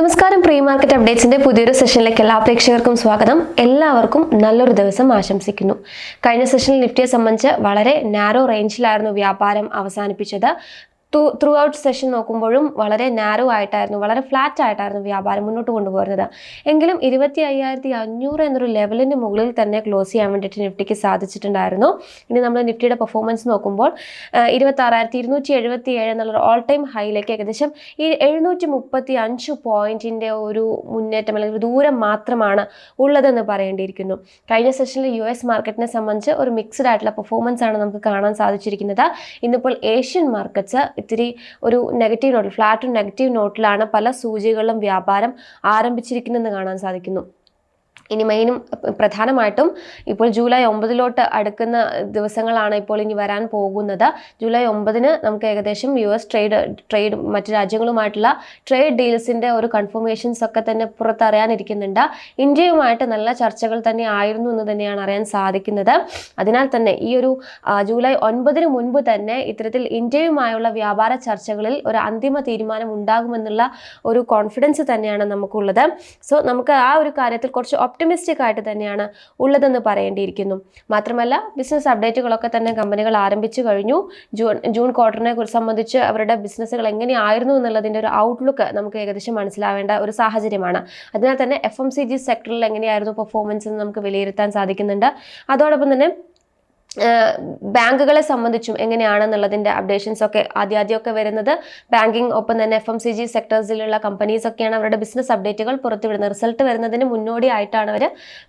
നമസ്കാരം. Pre market അപ്ഡേറ്റ്സിന്റെ പുതിയൊരു സെഷനിലേക്ക് എല്ലാ പ്രേക്ഷകർക്കും സ്വാഗതം. എല്ലാവർക്കും നല്ലൊരു ദിവസം ആശംസിക്കുന്നു. കഴിഞ്ഞ സെഷനിൽ നിഫ്റ്റിയെ സംബന്ധിച്ച് വളരെ നാരോ റേഞ്ചിലായിരുന്നു വ്യാപാരം അവസാനിപ്പിച്ചത്. ത്രൂ ഔട്ട് സെഷൻ നോക്കുമ്പോഴും വളരെ നാരോ ആയിട്ടായിരുന്നു വളരെ ഫ്ലാറ്റ് ആയിട്ടായിരുന്നു വ്യാപാരം മുന്നോട്ട് കൊണ്ടുപോകുന്നത് എങ്കിലും ഇരുപത്തി അയ്യായിരത്തി അഞ്ഞൂറ് എന്നൊരു ലെവലിന് മുകളിൽ തന്നെ ക്ലോസ് ചെയ്യാൻ വേണ്ടിയിട്ട് നിഫ്റ്റിക്ക് സാധിച്ചിട്ടുണ്ടായിരുന്നു. ഇനി നമ്മൾ നിഫ്റ്റിയുടെ പെർഫോമൻസ് നോക്കുമ്പോൾ ഇരുപത്തി ആറായിരത്തി ഇരുന്നൂറ്റി എഴുപത്തി ഏഴ് എന്നുള്ളൊരു ഓൾ ടൈം ഹൈയിലേക്ക് ഏകദേശം ഈ എഴുന്നൂറ്റി മുപ്പത്തി അഞ്ച് പോയിന്റിന്റെ ഒരു മുന്നേറ്റം അല്ലെങ്കിൽ ദൂരം മാത്രമാണ് ഉള്ളതെന്ന് പറയേണ്ടിയിരിക്കുന്നു. കഴിഞ്ഞ സെഷനിൽ യു എസ് മാർക്കറ്റിനെ സംബന്ധിച്ച് ഒരു മിക്സ്ഡ് ആയിട്ടുള്ള പെർഫോമൻസ് ആണ് നമുക്ക് കാണാൻ സാധിച്ചിരിക്കുന്നത്. ഇന്നിപ്പോൾ ഏഷ്യൻ മാർക്കറ്റ്സ് ഇത്തിരി ഒരു നെഗറ്റീവ് നോട്ടിൽ ഫ്ലാറ്റ് നെഗറ്റീവ് നോട്ടിലാണ് പല സൂചികളിലും വ്യാപാരം ആരംഭിച്ചിരിക്കുന്നതെന്ന് കാണാൻ സാധിക്കുന്നു. ഇനി മെയിനും പ്രധാനമായിട്ടും ഇപ്പോൾ ജൂലൈ ഒമ്പതിലോട്ട് അടുക്കുന്ന ദിവസങ്ങളാണ് ഇപ്പോൾ ഇനി വരാൻ പോകുന്നത്. ജൂലൈ ഒമ്പതിന് നമുക്ക് ഏകദേശം യു എസ് ട്രേഡ് ട്രേഡ് മറ്റു രാജ്യങ്ങളുമായിട്ടുള്ള ട്രേഡ് ഡീൽസിന്റെ ഒരു കൺഫർമേഷൻസ് ഒക്കെ തന്നെ പുറത്തറിയാനിരിക്കുന്നുണ്ട്. ഇന്ത്യയുമായിട്ട് നല്ല ചർച്ചകൾ തന്നെ ആയിരുന്നു എന്ന് തന്നെയാണ് അറിയാൻ സാധിക്കുന്നത്. അതിനാൽ തന്നെ ഈ ഒരു ജൂലൈ ഒൻപതിന് മുൻപ് തന്നെ ഇത്തരത്തിൽ ഇന്ത്യയുമായുള്ള വ്യാപാര ചർച്ചകളിൽ ഒരു അന്തിമ തീരുമാനം ഉണ്ടാകുമെന്നുള്ള ഒരു കോൺഫിഡൻസ് തന്നെയാണ് നമുക്കുള്ളത്. സോ നമുക്ക് ആ ഒരു കാര്യത്തിൽ കുറച്ച് ഒപ്റ്റിമിസ്റ്റിക് ആയിട്ട് തന്നെയാണ് ഉള്ളതെന്ന് പറയേണ്ടിയിരിക്കുന്നു. മാത്രമല്ല ബിസിനസ് അപ്ഡേറ്റുകളൊക്കെ തന്നെ കമ്പനികൾ ആരംഭിച്ചു കഴിഞ്ഞു. ജൂൺ ജൂൺ ക്വാർട്ടറിനെ കുറിച്ച് സംബന്ധിച്ച് അവരുടെ ബിസിനസ്സുകൾ എങ്ങനെയായിരുന്നു എന്നുള്ളതിന്റെ ഒരു ഔട്ട്ലുക്ക് നമുക്ക് ഏകദേശം മനസ്സിലാവേണ്ട ഒരു സാഹചര്യമാണ്. അതിനാൽ തന്നെ എഫ് എം സി ജി സെക്ടറിൽ എങ്ങനെയായിരുന്നു പെർഫോമൻസ് എന്ന് നമുക്ക് വിലയിരുത്താൻ സാധിക്കുന്നുണ്ട്. അതോടൊപ്പം തന്നെ ബാങ്കുകളെ സംബന്ധിച്ചും എങ്ങനെയാണെന്നുള്ളതിന്റെ അപ്ഡേഷൻസ് ഒക്കെ ആദ്യാദ്യമൊക്കെ വരുന്നത്. ബാങ്കിങ് ഒപ്പം തന്നെ എഫ് എം സി ജി സെക്ടേഴ്സിലുള്ള കമ്പനീസ് ഒക്കെയാണ് അവരുടെ ബിസിനസ് അപ്ഡേറ്റുകൾ പുറത്തുവിടുന്നത്. റിസൾട്ട് വരുന്നതിന് മുന്നോടിയായിട്ടാണ് അവർ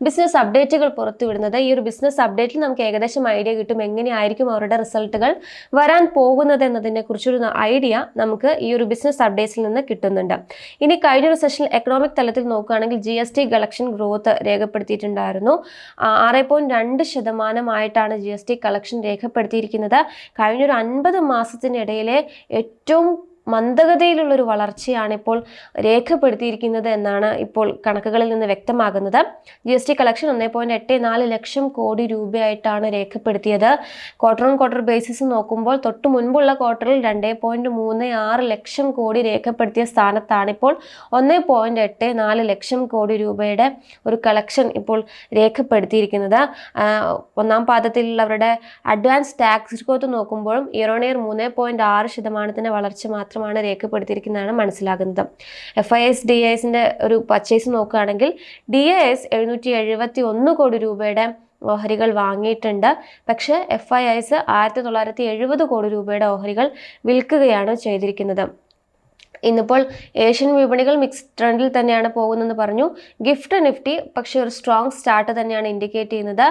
ബിസിനസ് അപ്ഡേറ്റുകൾ പുറത്തുവിടുന്നത്. ഈ ഒരു ബിസിനസ് അപ്ഡേറ്റിൽ നമുക്ക് ഏകദേശം ഐഡിയ കിട്ടും എങ്ങനെയായിരിക്കും അവരുടെ റിസൾട്ടുകൾ വരാൻ പോകുന്നത് എന്നതിനെ കുറിച്ചൊരു ഐഡിയ നമുക്ക് ഈ ഒരു ബിസിനസ് അപ്ഡേറ്റ്സിൽ നിന്ന് കിട്ടുന്നുണ്ട്. ഇനി കഴിഞ്ഞൊരു സെഷനിൽ എക്കണോമിക് തലത്തിൽ നോക്കുകയാണെങ്കിൽ G S T collection growth രേഖപ്പെടുത്തിയിട്ടുണ്ടായിരുന്നു. ആറ് പോയിന്റ് രണ്ട് ശതമാനമായിട്ടാണ് ജി എസ് ടി കളക്ഷൻ രേഖപ്പെടുത്തിയിരിക്കുന്നത് കഴിഞ്ഞൊരു അൻപത് മാസത്തിനിടയിലെ ഏറ്റവും മന്ദഗതിയിലുള്ളൊരു വളർച്ചയാണ് ഇപ്പോൾ രേഖപ്പെടുത്തിയിരിക്കുന്നത് എന്നാണ് ഇപ്പോൾ കണക്കുകളിൽ നിന്ന് വ്യക്തമാകുന്നത്. ജി എസ് ടി കളക്ഷൻ ഒന്നേ പോയിന്റ് എട്ട് നാല് ലക്ഷം കോടി രൂപയായിട്ടാണ് രേഖപ്പെടുത്തിയത്. ക്വാർട്ടർ ഓൺ ക്വാർട്ടർ ബേസിസ് നോക്കുമ്പോൾ തൊട്ട് മുൻപുള്ള ക്വാർട്ടറിൽ രണ്ടേ പോയിന്റ് മൂന്ന് ആറ് ലക്ഷം കോടി രേഖപ്പെടുത്തിയ സ്ഥാനത്താണ് ഇപ്പോൾ ഒന്നേ പോയിന്റ് എട്ട് നാല് ലക്ഷം കോടി രൂപയുടെ ഒരു കളക്ഷൻ ഇപ്പോൾ രേഖപ്പെടുത്തിയിരിക്കുന്നത്. ഒന്നാം പാദത്തിലുള്ളവരുടെ അഡ്വാൻസ് ടാക്സ് ഗ്രോത്ത് നോക്കുമ്പോഴും ഇയർ ഓൺ ഇയർ മൂന്ന് പോയിന്റ് ആറ് ശതമാനത്തിന്റെ വളർച്ച മാത്രമാണ് രേഖപ്പെടുത്തിയിരിക്കുന്നതാണ് മനസ്സിലാകുന്നത്. എഫ് ഐ എസ് ഡി എസിന്റെ ഒരു പർച്ചേസ് നോക്കുകയാണെങ്കിൽ ഡി എ എസ് എഴുന്നൂറ്റി എഴുപത്തി ഒന്ന് കോടി രൂപയുടെ ഓഹരികൾ വാങ്ങിയിട്ടുണ്ട്. പക്ഷേ എഫ് ഐ എസ് ആയിരത്തി തൊള്ളായിരത്തി എഴുപത് കോടി രൂപയുടെ ഓഹരികൾ വിൽക്കുകയാണ് ചെയ്തിരിക്കുന്നത്. ഇന്നിപ്പോൾ ഏഷ്യൻ വിപണികൾ മിക്സ് ട്രെൻഡിൽ തന്നെയാണ് പോകുന്നതെന്ന് പറഞ്ഞു. ഗിഫ്റ്റ് നിഫ്റ്റി പക്ഷേ ഒരു സ്ട്രോങ് സ്റ്റാർട്ട് തന്നെയാണ് ഇൻഡിക്കേറ്റ് ചെയ്യുന്നത്.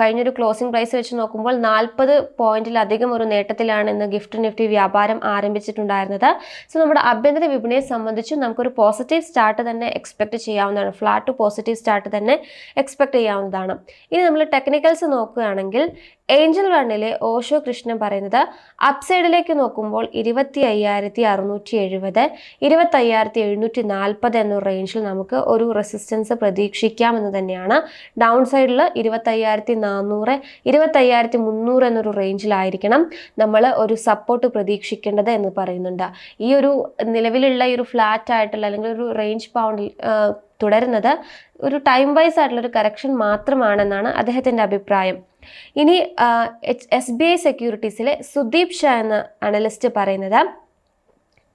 കഴിഞ്ഞൊരു ക്ലോസിംഗ് പ്രൈസ് വെച്ച് നോക്കുമ്പോൾ നാൽപ്പത് പോയിന്റിലധികം ഒരു നേട്ടത്തിലാണ് ഇന്ന് ഗിഫ്റ്റ് നിഫ്റ്റി വ്യാപാരം ആരംഭിച്ചിട്ടുണ്ടായിരുന്നത്. സോ നമ്മുടെ ആഭ്യന്തര വിപണിയെ സംബന്ധിച്ച് നമുക്കൊരു പോസിറ്റീവ് സ്റ്റാർട്ട് തന്നെ എക്സ്പെക്ട് ചെയ്യാവുന്നതാണ്. ഫ്ലാറ്റ് ടു പോസിറ്റീവ് സ്റ്റാർട്ട് തന്നെ എക്സ്പെക്ട് ചെയ്യാവുന്നതാണ്. ഇനി നമ്മൾ ടെക്നിക്കൽസ് നോക്കുകയാണെങ്കിൽ ഏഞ്ചൽ വണ്ണിലെ ഓഷോ കൃഷ്ണൻ പറയുന്നത് അപ്സൈഡിലേക്ക് നോക്കുമ്പോൾ ഇരുപത്തി അയ്യായിരത്തി അറുന്നൂറ്റി എഴുപത് ഇരുപത്തി അയ്യായിരത്തി എഴുന്നൂറ്റി നാൽപ്പത് എന്ന റേഞ്ചിൽ നമുക്ക് ഒരു റെസിസ്റ്റൻസ് പ്രതീക്ഷിക്കാമെന്ന് തന്നെയാണ്. ഡൗൺ സൈഡിൽ ഇരുപത്തി അയ്യായിരത്തി നാനൂറ് ഇരുപത്തി അയ്യായിരത്തി മുന്നൂറ് എന്നൊരു റേഞ്ചിലായിരിക്കണം നമ്മൾ ഒരു സപ്പോർട്ട് പ്രതീക്ഷിക്കേണ്ടത് എന്ന് പറയുന്നുണ്ട്. ഈ ഒരു നിലവിലുള്ള ഈ ഒരു ഫ്ലാറ്റ് ആയിട്ടുള്ള അല്ലെങ്കിൽ ഒരു റേഞ്ച് പൗണ്ടിൽ തുടരുന്നത്. ഒരു ടൈം വൈസ് ആയിട്ടുള്ള ഒരു കറക്ഷൻ മാത്രമാണെന്നാണ് അദ്ദേഹത്തിന്റെ അഭിപ്രായം. ഇനി എസ് ബി ഐ സെക്യൂരിറ്റീസിലെ സുദീപ് ഷാ എന്ന അനലിസ്റ്റ് പറയുന്നത്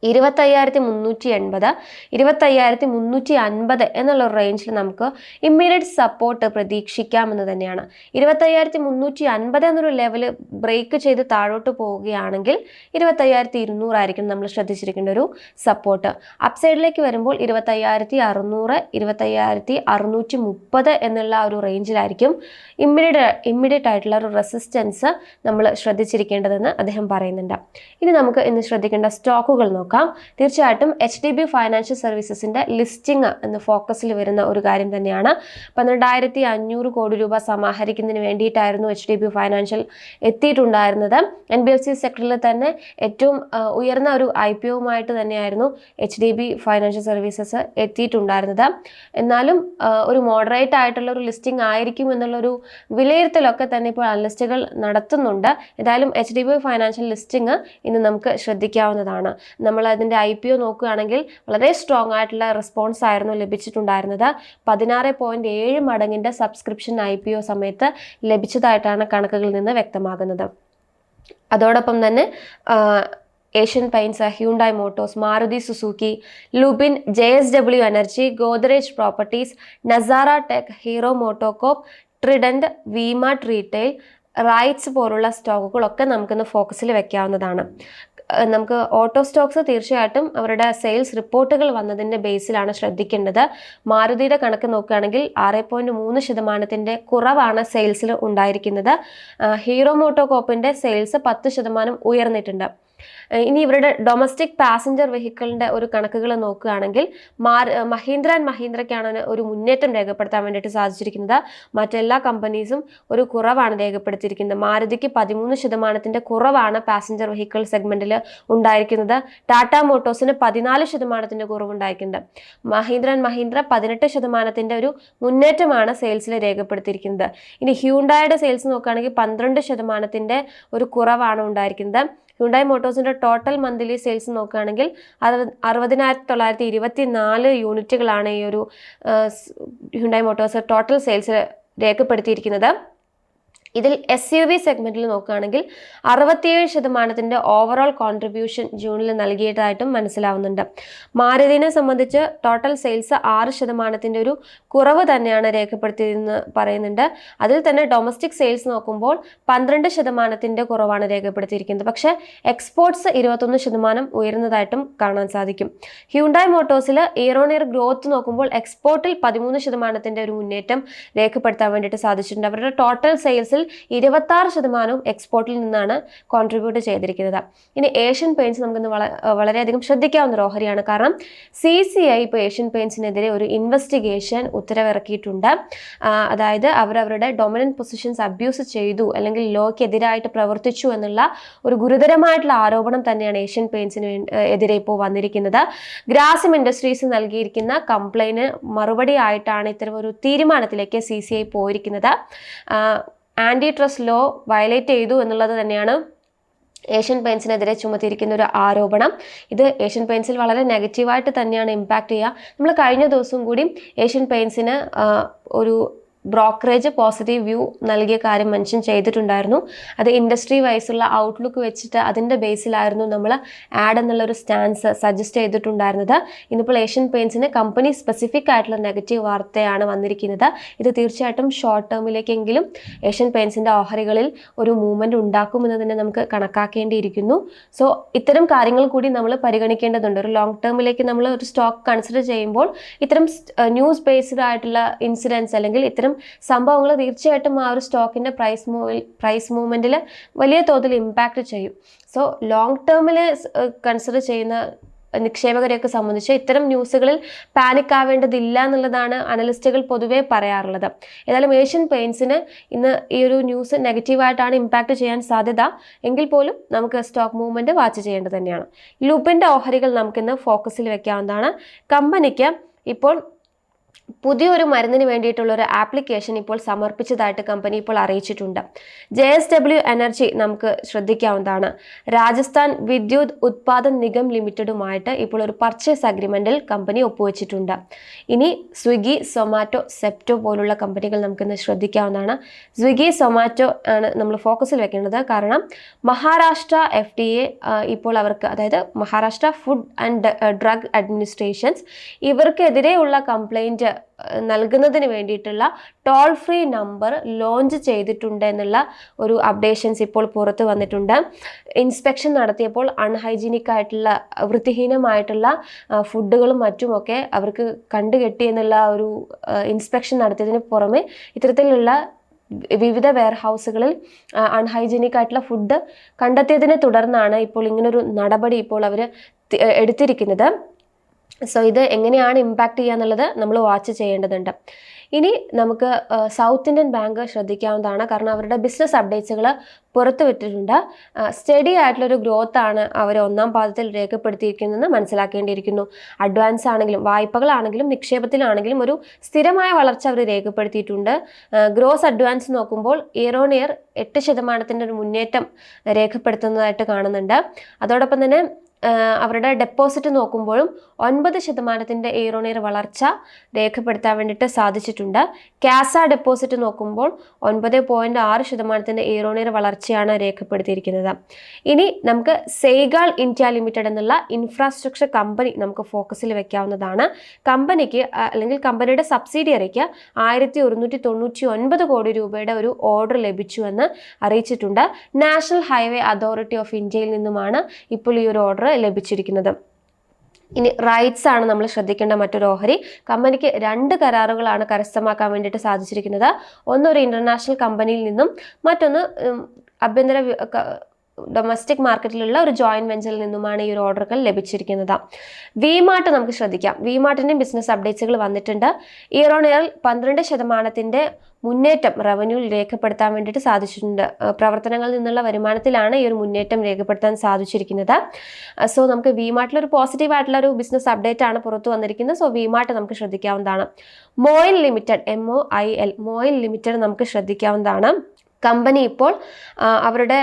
ഇരുപത്തയ്യായിരത്തി മുന്നൂറ്റി എൺപത് ഇരുപത്തയ്യായിരത്തി മുന്നൂറ്റി അൻപത് എന്നുള്ള റേഞ്ചിൽ നമുക്ക് ഇമ്മീഡിയറ്റ് സപ്പോർട്ട് പ്രതീക്ഷിക്കാമെന്ന് തന്നെയാണ്. ഇരുപത്തയ്യായിരത്തി മുന്നൂറ്റി അൻപത് എന്നൊരു ലെവൽ ബ്രേക്ക് ചെയ്ത് താഴോട്ട് പോവുകയാണെങ്കിൽ ഇരുപത്തയ്യായിരത്തി ഇരുന്നൂറായിരിക്കും നമ്മൾ ശ്രദ്ധിച്ചിരിക്കേണ്ട ഒരു സപ്പോർട്ട് അപ്സൈഡിലേക്ക് വരുമ്പോൾ ഇരുപത്തയ്യായിരത്തി അറുന്നൂറ് ഇരുപത്തയ്യായിരത്തി അറുന്നൂറ്റി മുപ്പത് എന്നുള്ള ഒരു റേഞ്ചിലായിരിക്കും ഇമ്മീഡിയറ്റ് ഇമ്മീഡിയറ്റ് ആയിട്ടുള്ള ഒരു റെസിസ്റ്റൻസ് നമ്മൾ ശ്രദ്ധിച്ചിരിക്കേണ്ടതെന്ന് അദ്ദേഹം പറയുന്നുണ്ട്. ഇനി നമുക്ക് ഇന്ന് ശ്രദ്ധിക്കേണ്ട സ്റ്റോക്കുകൾ നോക്കാം. തീർച്ചയായിട്ടും എച്ച് ഡി ബി ഫൈനാൻഷ്യൽ സർവീസസിന്റെ ലിസ്റ്റിംഗ് എന്ന് ഫോക്കസിൽ വരുന്ന ഒരു കാര്യം തന്നെയാണ്. പന്ത്രണ്ടായിരത്തി അഞ്ഞൂറ് കോടി രൂപ സമാഹരിക്കുന്നതിന് വേണ്ടിയിട്ടായിരുന്നു എച്ച് ഡി ബി ഫൈനാൻഷ്യൽ എത്തിയിട്ടുണ്ടായിരുന്നത്. എൻ ബി എഫ് സി സെക്ടറിൽ തന്നെ ഏറ്റവും ഉയർന്ന ഒരു ഐ പി ഒമായിട്ട് തന്നെയായിരുന്നു H D B financial services എത്തിയിട്ടുണ്ടായിരുന്നത്. എന്നാലും ഒരു മോഡറേറ്റ് ആയിട്ടുള്ള ഒരു ലിസ്റ്റിംഗ് ആയിരിക്കും എന്നുള്ളൊരു വിലയിരുത്തലൊക്കെ തന്നെ ഇപ്പോൾ അനലിസ്റ്റുകൾ നടത്തുന്നുണ്ട്. ഏതായാലും H D B financial listing ഇന്ന് നമുക്ക് ശ്രദ്ധിക്കാവുന്നതാണ്. നമ്മൾ നമ്മൾ അതിന്റെ ഐ പി ഒ നോക്കുകയാണെങ്കിൽ വളരെ സ്ട്രോങ് ആയിട്ടുള്ള റെസ്പോൺസ് ആയിരുന്നു ലഭിച്ചിട്ടുണ്ടായിരുന്നത്. പതിനാറ് പോയിന്റ് ഏഴ് മടങ്ങിന്റെ സബ്സ്ക്രിപ്ഷൻ ഐ പി ഒ സമയത്ത് ലഭിച്ചതായിട്ടാണ് കണക്കുകളിൽ നിന്ന് വ്യക്തമാകുന്നത്. അതോടൊപ്പം തന്നെ Asian Paints Hyundai motors Maruti Suzuki Lupin J S W energy Godrej properties Nazara tech Hero MotoCorp Trident V Mart retail RITES പോലുള്ള സ്റ്റോക്കുകളൊക്കെ നമുക്കിന്ന് ഫോക്കസിൽ വെക്കാവുന്നതാണ്. നമുക്ക് ഓട്ടോ സ്റ്റോക്സ് തീർച്ചയായിട്ടും അവരുടെ സെയിൽസ് റിപ്പോർട്ടുകൾ വന്നതിന്റെ ബേസിലാണ് ശ്രദ്ധിക്കേണ്ടത്. മാരുതിയുടെ കണക്ക് നോക്കുകയാണെങ്കിൽ ആറ് പോയിന്റ് മൂന്ന് ശതമാനത്തിന്റെ കുറവാണ് സെയിൽസിൽ ഉണ്ടായിരിക്കുന്നത്. ഹീറോ ഹീറോ മോട്ടോകോപ്പിന്റെ സെയിൽസ് പത്ത് ശതമാനം ഉയർന്നിട്ടുണ്ട്. ഇനി ഇവരുടെ ഡൊമസ്റ്റിക് പാസഞ്ചർ വെഹിക്കിളിന്റെ ഒരു കണക്കുകൾ നോക്കുകയാണെങ്കിൽ മഹീന്ദ്ര ആൻഡ് മഹീന്ദ്രയ്ക്കാണ് ഒരു മുന്നേറ്റം രേഖപ്പെടുത്താൻ വേണ്ടിയിട്ട് സാധിച്ചിരിക്കുന്നത്. മറ്റെല്ലാ കമ്പനീസും ഒരു കുറവാണ് രേഖപ്പെടുത്തിയിരിക്കുന്നത്. മാരുതിക്ക് പതിമൂന്ന് ശതമാനത്തിന്റെ കുറവാണ് പാസഞ്ചർ വെഹിക്കിൾ സെഗ്മെന്റിൽ ഉണ്ടായിരിക്കുന്നത്. ടാറ്റ മോട്ടോഴ്സിന് പതിനാല് ശതമാനത്തിന്റെ കുറവുണ്ടായിരിക്കുന്നുണ്ട് മഹീന്ദ്ര ആൻഡ് മഹീന്ദ്ര പതിനെട്ട് ശതമാനത്തിന്റെ ഒരു മുന്നേറ്റമാണ് സെയിൽസിൽ രേഖപ്പെടുത്തിയിരിക്കുന്നത്. ഇനി ഹ്യൂണ്ടായുടെ സെയിൽസ് നോക്കുകയാണെങ്കിൽ പന്ത്രണ്ട് ശതമാനത്തിന്റെ ഒരു കുറവാണ് ഉണ്ടായിരിക്കുന്നത്. ഹ്യുണ്ടായി മോട്ടോഴ്സിന്റെ ടോട്ടൽ മന്ത്ലി സെയിൽസ് നോക്കുകയാണെങ്കിൽ അറുപത് അറുപതിനായിരത്തി തൊള്ളായിരത്തി ഇരുപത്തി നാല് യൂണിറ്റുകളാണ് ഈ ഒരു ഹ്യുണ്ടായി മോട്ടോഴ്സ് ടോട്ടൽ സെയിൽസ് രേഖപ്പെടുത്തിയിരിക്കുന്നത്. ഇതിൽ എസ് യു വി സെഗ്മെന്റിൽ നോക്കുകയാണെങ്കിൽ അറുപത്തിയേഴ് ശതമാനത്തിന്റെ ഓവറോൾ കോൺട്രിബ്യൂഷൻ ജൂണിൽ നൽകിയതായിട്ടും മനസ്സിലാവുന്നുണ്ട്. മാരുതിനെ സംബന്ധിച്ച് ടോട്ടൽ സെയിൽസ് ആറ് ശതമാനത്തിന്റെ ഒരു കുറവ് തന്നെയാണ് രേഖപ്പെടുത്തിയതെന്ന് പറയുന്നുണ്ട്. അതിൽ തന്നെ ഡൊമസ്റ്റിക് സെയിൽസ് നോക്കുമ്പോൾ പന്ത്രണ്ട് ശതമാനത്തിന്റെ കുറവാണ് രേഖപ്പെടുത്തിയിരിക്കുന്നത്. പക്ഷേ എക്സ്പോർട്സ് ഇരുപത്തൊന്ന് ശതമാനം ഉയർന്നതായിട്ടും കാണാൻ സാധിക്കും. ഹ്യൂണ്ടായ് മോട്ടോഴ്സിൽ ഇയർ ഓൺ ഇയർ ഗ്രോത്ത് നോക്കുമ്പോൾ എക്സ്പോർട്ടിൽ പതിമൂന്ന് ശതമാനത്തിന്റെ ഒരു മുന്നേറ്റം രേഖപ്പെടുത്താൻ വേണ്ടിയിട്ട് സാധിച്ചിട്ടുണ്ട്. അവരുടെ ടോട്ടൽ സെയിൽസിൽ ഇരുപത്തി ആറ് ശതമാനവും എക്സ്പോർട്ടിൽ നിന്നാണ് കോൺട്രിബ്യൂട്ട് ചെയ്തിരിക്കുന്നത്. ഇനി ഏഷ്യൻ പെയിൻസ് നമുക്കിന്ന് വള വളരെയധികം ശ്രദ്ധിക്കാവുന്ന ഒരു ഓഹരിയാണ്. കാരണം സി സി ഐ ഇപ്പോൾ ഏഷ്യൻ പെയിൻസിനെതിരെ ഒരു ഇൻവെസ്റ്റിഗേഷൻ ഉത്തരവിറക്കിയിട്ടുണ്ട്. അതായത് അവരവരുടെ ഡൊമിനന്റ് പൊസിഷൻസ് അബ്യൂസ് ചെയ്തു അല്ലെങ്കിൽ ലോക്കെതിരായിട്ട് പ്രവർത്തിച്ചു എന്നുള്ള ഒരു ഗുരുതരമായിട്ടുള്ള ആരോപണം തന്നെയാണ് ഏഷ്യൻ പെയിൻസിന് എതിരെ ഇപ്പോൾ വന്നിരിക്കുന്നത്. ഗ്രാസിം ഇൻഡസ്ട്രീസ് നൽകിയിരിക്കുന്ന കംപ്ലൈന്റ് മറുപടി ആയിട്ടാണ് ഇത്തരം ഒരു തീരുമാനത്തിലേക്ക് സി സി ഐ പോയിരിക്കുന്നത്. ആന്റി ട്രസ്റ്റ് ലോ വയലേറ്റ് ചെയ്തു എന്നുള്ളത് തന്നെയാണ് ഏഷ്യൻ പെയിൻസിനെതിരെ ചുമത്തിയിരിക്കുന്ന ഒരു ആരോപണം. ഇത് ഏഷ്യൻ പെയിൻസിൽ വളരെ നെഗറ്റീവായിട്ട് തന്നെയാണ് ഇമ്പാക്റ്റ് ചെയ്യുക. നമ്മൾ കഴിഞ്ഞ ദിവസം കൂടി ഏഷ്യൻ പെയിൻസിന് ഒരു ബ്രോക്കറേജ് പോസിറ്റീവ് വ്യൂ നൽകിയ കാര്യം മെൻഷൻ ചെയ്തിട്ടുണ്ടായിരുന്നു. അത് ഇൻഡസ്ട്രി വൈസുള്ള ഔട്ട്ലുക്ക് വെച്ചിട്ട് അതിന്റെ ബേസിലായിരുന്നു നമ്മൾ ആഡ് എന്നുള്ളൊരു സ്റ്റാൻസ് സജസ്റ്റ് ചെയ്തിട്ടുണ്ടായിരുന്നത്. ഇന്നിപ്പോൾ ഏഷ്യൻ പെയിൻസിന് കമ്പനി സ്പെസിഫിക് ആയിട്ടുള്ള നെഗറ്റീവ് വാർത്തയാണ് വന്നിരിക്കുന്നത്. ഇത് തീർച്ചയായിട്ടും ഷോർട്ട് ടേമിലേക്കെങ്കിലും ഏഷ്യൻ പെയിൻസിന്റെ ഓഹരികളിൽ ഒരു മൂവ്മെന്റ് ഉണ്ടാക്കുമെന്ന് തന്നെ നമുക്ക് കണക്കാക്കേണ്ടിയിരിക്കുന്നു. സോ ഇത്തരം കാര്യങ്ങൾ കൂടി നമ്മൾ പരിഗണിക്കേണ്ടതുണ്ട്. ഒരു ലോങ് ടേമിലേക്ക് നമ്മൾ ഒരു സ്റ്റോക്ക് കൺസിഡർ ചെയ്യുമ്പോൾ ഇത്തരം ന്യൂസ് ബേസ്ഡ് ആയിട്ടുള്ള ഇൻസിഡൻസ് അല്ലെങ്കിൽ ഇത്തരം സംഭവങ്ങൾ തീർച്ചയായിട്ടും ആ ഒരു സ്റ്റോക്കിന്റെ പ്രൈസ് മൂവിൽ പ്രൈസ് മൂവ്മെന്റിൽ വലിയ തോതിൽ ഇമ്പാക്റ്റ് ചെയ്യും. സോ ലോങ് ടേമിൽ കൺസിഡർ ചെയ്യുന്ന നിക്ഷേപകരെയൊക്കെ സംബന്ധിച്ച് ഇത്തരം ന്യൂസുകളിൽ പാനിക് ആവേണ്ടതില്ല എന്നുള്ളതാണ് അനലിസ്റ്റുകൾ പൊതുവേ പറയാറുള്ളത്. ഏതായാലും ഏഷ്യൻ പെയിൻസിന് ഇന്ന് ഈ ഒരു ന്യൂസ് നെഗറ്റീവായിട്ടാണ് ഇമ്പാക്റ്റ് ചെയ്യാൻ സാധ്യത. എങ്കിൽ പോലും നമുക്ക് സ്റ്റോക്ക് മൂവ്മെന്റ് വാച്ച് ചെയ്യേണ്ടത് തന്നെയാണ്. ലുബിന്റെ ഓഹരികൾ നമുക്കിന്ന് ഫോക്കസിൽ വെക്കാവുന്നതാണ്. കമ്പനിക്ക് ഇപ്പോൾ പുതിയൊരു മരുന്നിന് വേണ്ടിയിട്ടുള്ള ഒരു ആപ്ലിക്കേഷൻ ഇപ്പോൾ സമർപ്പിച്ചതായിട്ട് കമ്പനി ഇപ്പോൾ അറിയിച്ചിട്ടുണ്ട്. ജെ എസ് ഡബ്ല്യു എനർജി നമുക്ക് ശ്രദ്ധിക്കാവുന്നതാണ്. രാജസ്ഥാൻ വിദ്യുത് ഉത്പാദൻ നിഗം ലിമിറ്റഡുമായിട്ട് ഇപ്പോൾ ഒരു പർച്ചേസ് അഗ്രിമെന്റിൽ കമ്പനി ഒപ്പുവെച്ചിട്ടുണ്ട്. ഇനി സ്വിഗ്ഗി സൊമാറ്റോ സെപ്റ്റോ പോലുള്ള കമ്പനികൾ നമുക്കിന്ന് ശ്രദ്ധിക്കാവുന്നതാണ്. സ്വിഗ്ഗി സൊമാറ്റോ ആണ് നമ്മൾ ഫോക്കസിൽ വെക്കേണ്ടത്. കാരണം മഹാരാഷ്ട്ര എഫ് ഡി എ ഇപ്പോൾ അവർക്ക് അതായത് Maharashtra food and drug administrations ഇവർക്കെതിരെയുള്ള complaint നൽകുന്നതിന് വേണ്ടിയിട്ടുള്ള ടോൾ ഫ്രീ നമ്പർ ലോഞ്ച് ചെയ്തിട്ടുണ്ട് എന്നുള്ള ഒരു അപ്ഡേഷൻസ് ഇപ്പോൾ പുറത്ത് വന്നിട്ടുണ്ട്. ഇൻസ്പെക്ഷൻ നടത്തിയപ്പോൾ അൺഹൈജീനിക് ആയിട്ടുള്ള വൃത്തിഹീനമായിട്ടുള്ള ഫുഡുകളും മറ്റുമൊക്കെ അവർക്ക് കണ്ടുകെട്ടി എന്നുള്ള ഒരു ഇൻസ്പെക്ഷൻ നടത്തിയതിന് പുറമെ ഇത്തരത്തിലുള്ള വിവിധ വെയർ ഹൗസുകളിൽ അൺഹൈജീനിക് ആയിട്ടുള്ള ഫുഡ് കണ്ടെത്തിയതിനെ തുടർന്നാണ് ഇപ്പോൾ ഇങ്ങനൊരു നടപടി ഇപ്പോൾ അവർ എടുത്തിരിക്കുന്നത്. സോ ഇത് എങ്ങനെയാണ് ഇമ്പാക്റ്റ് ചെയ്യുക എന്നുള്ളത് നമ്മൾ വാച്ച് ചെയ്യേണ്ടതുണ്ട്. ഇനി നമുക്ക് സൗത്ത് ഇന്ത്യൻ ബാങ്ക് ശ്രദ്ധിക്കാവുന്നതാണ്. കാരണം അവരുടെ ബിസിനസ് അപ്ഡേറ്റ്സുകൾ പുറത്തു വിട്ടിട്ടുണ്ട്. സ്റ്റഡി ആയിട്ടുള്ളൊരു ഗ്രോത്ത് ആണ് അവർ ഒന്നാം പാദത്തിൽ രേഖപ്പെടുത്തിയിരിക്കുന്നതെന്ന് മനസ്സിലാക്കേണ്ടിയിരിക്കുന്നു. അഡ്വാൻസ് ആണെങ്കിലും വായ്പകളാണെങ്കിലും നിക്ഷേപത്തിലാണെങ്കിലും ഒരു സ്ഥിരമായ വളർച്ച അവർ രേഖപ്പെടുത്തിയിട്ടുണ്ട്. ഗ്രോസ് അഡ്വാൻസ് നോക്കുമ്പോൾ ഇയർ ഓൺ ഇയർ എട്ട് ശതമാനത്തിന്റെ ഒരു മുന്നേറ്റം രേഖപ്പെടുത്തുന്നതായിട്ട് കാണുന്നുണ്ട്. അതോടൊപ്പം തന്നെ അവരുടെ ഡെപ്പോസിറ്റ് നോക്കുമ്പോഴും ഒൻപത് ശതമാനത്തിന്റെ ഇയറോണിയർ വളർച്ച രേഖപ്പെടുത്താൻ വേണ്ടിയിട്ട് സാധിച്ചിട്ടുണ്ട്. കാസ ഡെപ്പോസിറ്റ് നോക്കുമ്പോൾ ഒൻപത് പോയിന്റ് ആറ് ശതമാനത്തിന്റെ ഇയറോണിയർ വളർച്ചയാണ് രേഖപ്പെടുത്തിയിരിക്കുന്നത്. ഇനി നമുക്ക് സെയ്ഗാൾ ഇന്ത്യ ലിമിറ്റഡ് എന്നുള്ള ഇൻഫ്രാസ്ട്രക്ചർ കമ്പനി നമുക്ക് ഫോക്കസിൽ വെക്കാവുന്നതാണ്. കമ്പനിക്ക് അല്ലെങ്കിൽ കമ്പനിയുടെ സബ്സിഡിയറിക്ക് ആയിരത്തി ഒരുന്നൂറ്റി തൊണ്ണൂറ്റി ഒൻപത് കോടി രൂപയുടെ ഒരു ഓർഡർ ലഭിച്ചുവെന്ന് അറിയിച്ചിട്ടുണ്ട്. നാഷണൽ ഹൈവേ അതോറിറ്റി ഓഫ് ഇന്ത്യയിൽ നിന്നുമാണ് ഇപ്പോൾ ഈ ഒരു ഓർഡർ ലഭിച്ചിരിക്കുന്നത്. ഇനി റൈറ്റ്സ് ആണ് നമ്മൾ ശ്രദ്ധിക്കേണ്ട മറ്റൊരു ഓഹരി. കമ്പനിക്ക് രണ്ട് കരാറുകളാണ് കരസ്ഥമാക്കാൻ വേണ്ടിയിട്ട് സാധിച്ചിരിക്കുന്നത്. ഒന്ന് ഒരു ഇന്റർനാഷണൽ കമ്പനിയിൽ നിന്നും മറ്റൊന്ന് ആഭ്യന്തര ഡൊമസ്റ്റിക് മാർക്കറ്റിലുള്ള ഒരു ജോയിന്റ് വെഞ്ചറിൽ നിന്നുമാണ് ഈ ഒരു ഓർഡറുകൾ ലഭിച്ചിരിക്കുന്നത്. വിമാർട്ട് നമുക്ക് ശ്രദ്ധിക്കാം. വിമാർട്ടിന്റെയും ബിസിനസ് അപ്ഡേറ്റ്സുകൾ വന്നിട്ടുണ്ട്. ഇയർ ഓൺ ഇയർ പന്ത്രണ്ട് ശതമാനത്തിന്റെ മുന്നേറ്റം റവന്യൂ രേഖപ്പെടുത്താൻ വേണ്ടിയിട്ട് സാധിച്ചിട്ടുണ്ട്. പ്രവർത്തനങ്ങളിൽ നിന്നുള്ള വരുമാനത്തിലാണ് ഈ ഒരു മുന്നേറ്റം രേഖപ്പെടുത്താൻ സാധിച്ചിരിക്കുന്നത്. സോ നമുക്ക് വിമാർട്ടിൽ ഒരു പോസിറ്റീവ് ആയിട്ടുള്ള ഒരു ബിസിനസ് അപ്ഡേറ്റ് ആണ് പുറത്തു വന്നിരിക്കുന്നത്. സോ വിമാർട്ട് നമുക്ക് ശ്രദ്ധിക്കാവുന്നതാണ്. MOIL limited M O I L MOIL limited നമുക്ക് ശ്രദ്ധിക്കാവുന്നതാണ്. കമ്പനി ഇപ്പോൾ അവരുടെ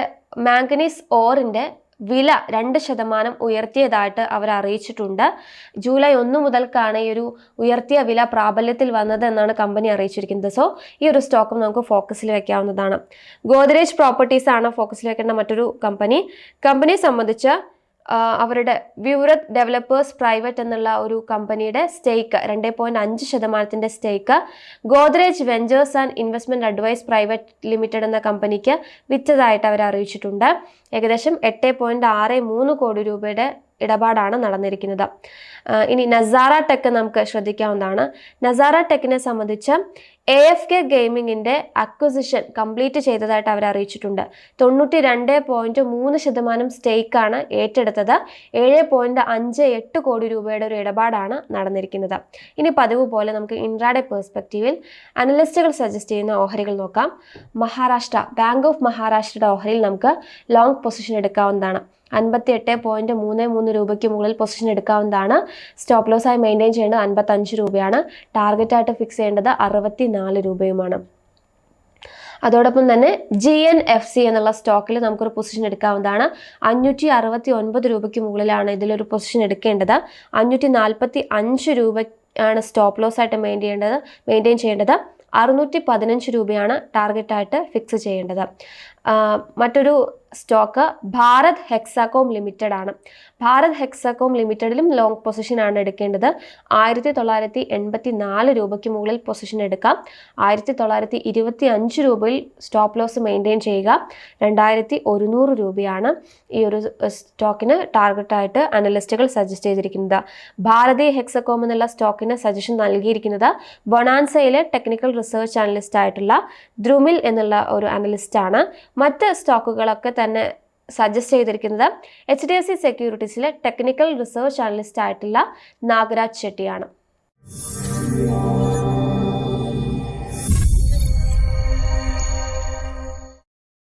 മാംഗനീസ് ഓറിന്റെ വില രണ്ട് ശതമാനം ഉയർത്തിയതായിട്ട് അവർ അറിയിച്ചിട്ടുണ്ട്. ജൂലൈ ഒന്ന് മുതൽക്കാണ് ഈ ഒരു ഉയർത്തിയ വില പ്രാബല്യത്തിൽ വന്നത് എന്നാണ് കമ്പനി അറിയിച്ചിരിക്കുന്നത്. സോ ഈ ഒരു സ്റ്റോക്കും നമുക്ക് ഫോക്കസിൽ വെക്കാവുന്നതാണ്. ഗോദ്രേജ് പ്രോപ്പർട്ടീസ് ആണ് ഫോക്കസിൽ വെക്കേണ്ട മറ്റൊരു കമ്പനി. കമ്പനിയെ സംബന്ധിച്ച് അവരുടെ വ്യൂറത്ത് ഡെവലപ്പേഴ്സ് പ്രൈവറ്റ് എന്നുള്ള ഒരു കമ്പനിയുടെ സ്റ്റേക്ക് രണ്ട് പോയിന്റ് അഞ്ച് ശതമാനത്തിന്റെ stake Godrej ventures and investment advice private limited എന്ന കമ്പനിക്ക് വിറ്റതായിട്ട് അവർ അറിയിച്ചിട്ടുണ്ട്. ഏകദേശം എട്ട് പോയിന്റ് ആറ് മൂന്ന് കോടി രൂപയുടെ ഇടപാടാണ് നടന്നിരിക്കുന്നത്. ഇനി നസാറ ടെക് നമുക്ക് ശ്രദ്ധിക്കാവുന്നതാണ്. നസാറ ടെക്കിനെ സംബന്ധിച്ച് എ എഫ് കെ ഗെയിമിങ്ങിന്റെ അക്വസിഷൻ കംപ്ലീറ്റ് ചെയ്തതായിട്ട് അവർ അറിയിച്ചിട്ടുണ്ട്. തൊണ്ണൂറ്റി രണ്ട് പോയിന്റ് മൂന്ന് ശതമാനം സ്റ്റേക്കാണ് ഏറ്റെടുത്തത്. ഏഴ് പോയിന്റ് അഞ്ച് എട്ട് കോടി രൂപയുടെ ഒരു ഇടപാടാണ് നടന്നിരിക്കുന്നത്. ഇനി പതിവ് പോലെ നമുക്ക് ഇൻട്രാഡേ പേഴ്സ്പെക്റ്റീവിൽ അനലിസ്റ്റുകൾ സജസ്റ്റ് ചെയ്യുന്ന ഓഹരികൾ നോക്കാം. മഹാരാഷ്ട്ര ബാങ്ക് ഓഫ് മഹാരാഷ്ട്രയുടെ ഓഹരിയിൽ നമുക്ക് ലോങ് പൊസിഷൻ എടുക്കാവുന്നതാണ്. അൻപത്തി എട്ട് പോയിന്റ് മൂന്ന് മൂന്ന് രൂപയ്ക്ക് മുകളിൽ പൊസിഷൻ എടുക്കാവുന്നതാണ്. സ്റ്റോപ്പ് ലോസ് ആയി മെയിന്റെയിൻ ചെയ്യേണ്ടത് അൻപത്തഞ്ച് രൂപയാണ്. ടാർഗറ്റായിട്ട് ഫിക്സ് ചെയ്യേണ്ടത് അറുപത്തി നാല് രൂപയുമാണ്. അതോടൊപ്പം തന്നെ ജി എൻ എഫ് സി എന്നുള്ള സ്റ്റോക്കിൽ നമുക്കൊരു പൊസിഷൻ എടുക്കാവുന്നതാണ്. അഞ്ഞൂറ്റി അറുപത്തി ഒൻപത് രൂപയ്ക്ക് മുകളിലാണ് ഇതിലൊരു പൊസിഷൻ എടുക്കേണ്ടത്. അഞ്ഞൂറ്റി നാൽപ്പത്തി അഞ്ച് രൂപ ആണ് സ്റ്റോപ്പ് ലോസ് ആയിട്ട് മെയിന്റെയിൻ ചെയ്യേണ്ടത് മെയിന്റെയിൻ ചെയ്യേണ്ടത്. അറുന്നൂറ്റി പതിനഞ്ച് രൂപയാണ് ടാർഗറ്റായിട്ട് ഫിക്സ് ചെയ്യേണ്ടത്. മറ്റൊരു സ്റ്റോക്ക് ഭാരത് ഹെക്സാകോം ലിമിറ്റഡ് ആണ് ഭാരത് ഹെക്സാകോം ലിമിറ്റഡിലും ലോങ് ആണ് എടുക്കേണ്ടത്. ആയിരത്തി തൊള്ളായിരത്തി എൺപത്തി നാല് രൂപയ്ക്ക് മുകളിൽ പൊസിഷൻ എടുക്കാം. ആയിരത്തി തൊള്ളായിരത്തി ഇരുപത്തി അഞ്ച് രൂപയിൽ സ്റ്റോപ്പ് ലോസ് മെയിന്റെയിൻ ചെയ്യുക. രണ്ടായിരത്തി ഒരുന്നൂറ് രൂപയാണ് ഈ ഒരു സ്റ്റോക്കിന് ടാർഗറ്റായിട്ട് അനലിസ്റ്റുകൾ സജസ്റ്റ് ചെയ്തിരിക്കുന്നത്. ഭാരതീയ ഹെക്സകോം എന്നുള്ള സ്റ്റോക്കിന് സജഷൻ നൽകിയിരിക്കുന്നത് ബൊണാൻസയിലെ ടെക്നിക്കൽ റിസർച്ച് അനലിസ്റ്റ് ആയിട്ടുള്ള ദ്രുമിൽ എന്നുള്ള ഒരു അനലിസ്റ്റാണ് മറ്റ് സ്റ്റോക്കുകളൊക്കെ തന്നെ സജസ്റ്റ് ചെയ്തിരിക്കുന്നത് എച്ച് ഡി എഫ് സി സെക്യൂരിറ്റീസിലെ ടെക്നിക്കൽ റിസർച്ച് അനലിസ്റ്റ് ആയിട്ടുള്ള നാഗരാജ് ഷെട്ടിയാണ്.